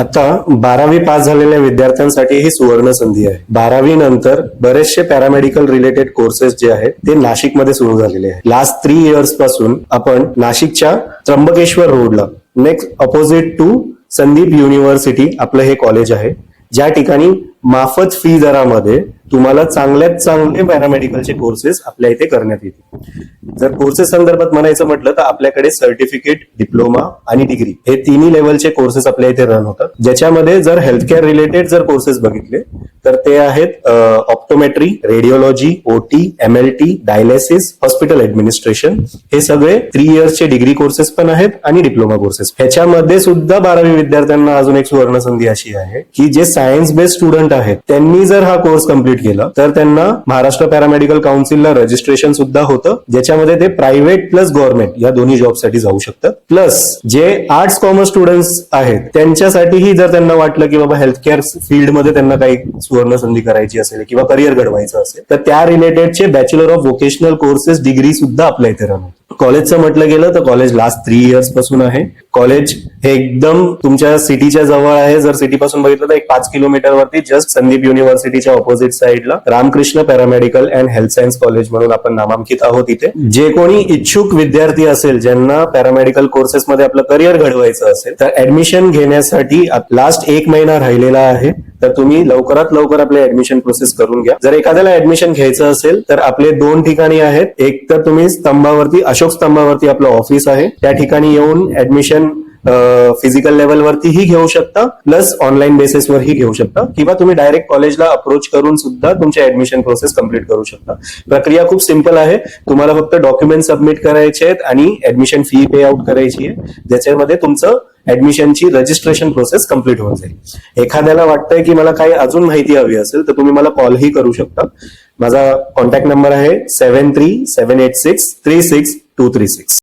आता बारावी पास झालेल्या विद्यार्थ्यांसाठी ही सुवर्ण संधी आहे. बारावी नंतर बरेचसे पॅरामेडिकल रिलेटेड कोर्सेस जे आहेत ते नाशिकमध्ये सुरू झालेले आहेत लास्ट थ्री इयर्सपासून आपण नाशिकच्या त्र्यंबकेश्वर रोडला next opposite to Sandeep university आपलं हे कॉलेज आहे. ज्या ठिकाणी माफत फी दरामध्ये तुम्हाला चांगल्यात चांगले पॅरामेडिकलचे कोर्सेस आपल्या इथे करण्यात येतील. जर कोर्सेस संदर्भात म्हणायचं म्हटलं तर आपल्याकडे सर्टिफिकेट डिप्लोमा आणि डिग्री हे तिन्ही लेवलचे कोर्सेस आपल्या इथे रन होतात. ज्याच्यामध्ये जर हेल्थकेअर रिलेटेड जर कोर्सेस बघितले तर ते आहेत optometry radiology OT MLT dialysis hospital administration हे सगळे थ्री इयर्सचे डिग्री कोर्सेस पण आहेत आणि डिप्लोमा कोर्सेस ह्याच्यामध्ये सुद्धा बारावी विद्यार्थ्यांना अजून एक सुवर्ण संधी अशी आहे की जे सायन्स बेस्ड स्टुडंट आहेत त्यांनी जर हा कोर्स कंप्लीट केला तर त्यांना महाराष्ट्र पॅरामेडिकल काउन्सिलला रजिस्ट्रेशन सुद्धा होतं. ज्याच्यामध्ये ते प्रायव्हेट प्लस गव्हर्नमेंट या दोन्ही जॉबसाठी जाऊ शकतं. प्लस जे आर्ट्स कॉमर्स स्टुडंट्स आहेत त्यांच्यासाठीही जर त्यांना वाटलं की बाबा हेल्थकेअर फील्डमध्ये त्यांना काही सुवर्ण संधी करायची असेल किंवा करिअर घडवायचं असेल तर त्या रिलेटेडचे bachelor of vocational courses degree सुद्धा आपल्या इथे राहणार. कॉलेजचं म्हटलं गेलं तर कॉलेज लास्ट थ्री इयर्सपासून आहे. कॉलेज हे एकदम तुमच्या सिटीच्या जवळ आहे. जर सिटी पासून बघितलं तर एक पाच किलोमीटर वरती जस्ट संदीप युनिव्हर्सिटीच्या ऑपोजिट साईडला Ramakrishna paramedical and health science college म्हणून आपण नामांकित आहोत इथे. जे कोणी इच्छुक विद्यार्थी असेल ज्यांना पॅरामेडिकल कोर्सेसमध्ये आपलं करिअर घडवायचं असेल तर ऍडमिशन घेण्यासाठी लास्ट एक महिना राहिलेला आहे. तर तुम्ही लवकरात लवकर आपले ऍडमिशन प्रोसेस करून घ्या. जर एखाद्याला ऍडमिशन घ्यायचं असेल तर आपले दोन ठिकाणी आहेत. एक तर तुम्ही स्तंभावरती अशोक स्तंभावरती आपलं ऑफिस आहे. त्या ठिकाणी येऊन ऍडमिशन फिजिकल लेवलवरतीही घेऊ शकता प्लस ऑनलाईन बेसिसवरही घेऊ शकता. किंवा तुम्ही डायरेक्ट कॉलेजला अप्रोच करून सुद्धा तुमच्या ऍडमिशन प्रोसेस कंप्लीट करू शकता. प्रक्रिया खूप सिंपल आहे. तुम्हाला फक्त डॉक्युमेंट सबमिट करायचे आहेत आणि ऍडमिशन फी पे आउट करायची आहे. ज्याच्यामध्ये तुमचं ऍडमिशनची रजिस्ट्रेशन प्रोसेस कंप्लीट होऊन जाईल. एखाद्याला वाटतंय की मला काही अजून माहिती हवी असेल तर तुम्ही मला कॉलही करू शकता. माझा कॉन्टॅक्ट नंबर आहे seven three seven eight six three six two three six